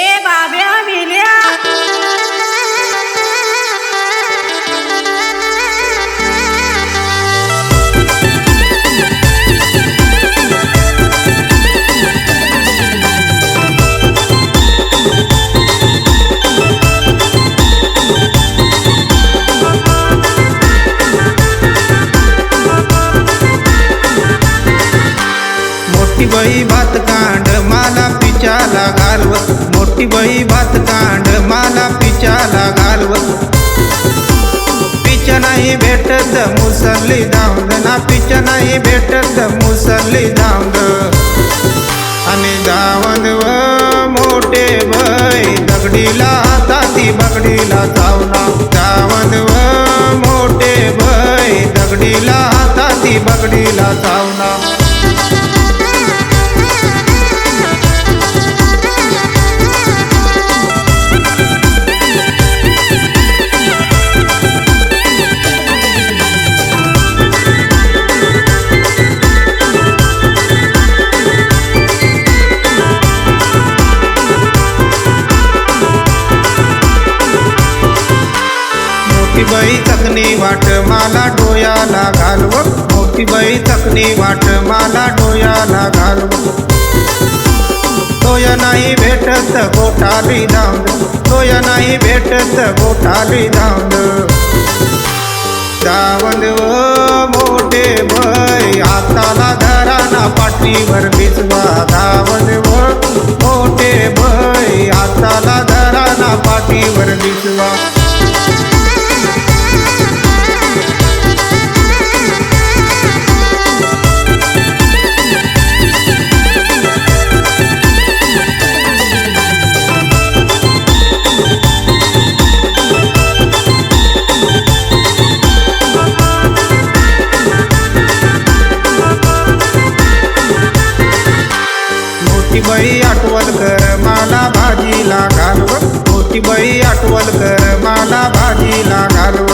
ए बाब्या मेल्या कांड मला पिचाला घालवत पोटी बाई भात कांड मला पिचाला घालवत. पिच नाही भेटत मुसरली धावंद ना पिच नाही भेटत मुसरली धावंद आणि धावंद व मोठे भय दगडीला मोठी बाई चकनी वाट मला डोयाला घालव. मोठी बाई चकनी वाट मला डोयाला घालव. तोय नाही भेटत गोठाली धावंद तोय नाही भेटत गोठाली धावंद धावंद मोठे बाई हाताला घराना पाठीवर बिचवा धावंद मोठे बाई हाताला घराना पाठीवर बिचवा भाजीला घालव.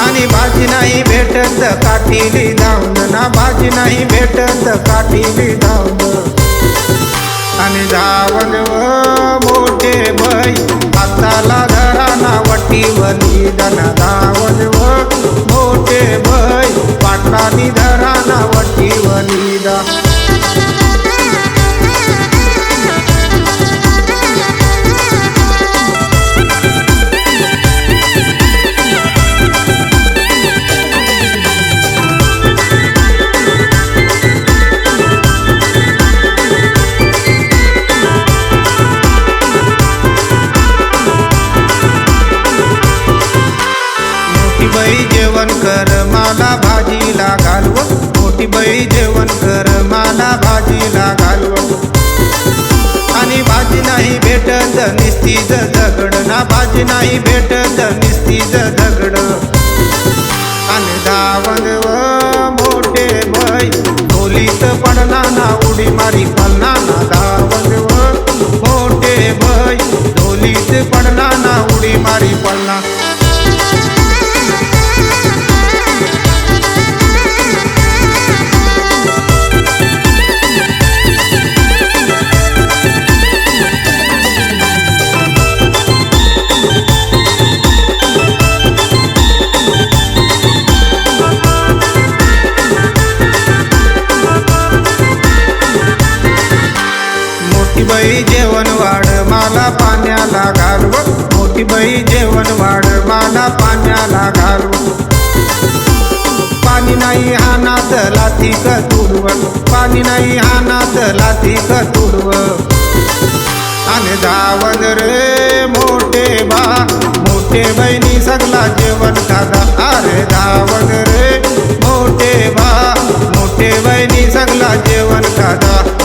आणि भाजी नाही भेटत काठीली धावंद ना भाजी नाही भेटत काठीली धावंद बाई जेवण कर मला भाजीला घालव. मोठी बाई जेवण कर मला भाजीला घालव. आणि भाजी नाही भेटत निस्तीज दगड. ना भाजी नाही भेटत निस्तीज दगड. आणि धावण व मोठे बाई खोलीत पडला ना उडी मारी पडला ना धावण व मोठे बाई ढोलीत पडला ना उडी जेवण वाढ मला पाण्याला घालव मोठी बाई जेवण वाढ मला पाण्याला घालव पाणी नाही हानात लाती लाथी क तुडव पाणी नाही हानात लाती लाथी क तुडव आणि धावत रे मोठे बा मोठे बहिणी सगला जेवण खादा. अरे धावत रे मोठे बा मोठे बहिणी सगला जेवण खादा.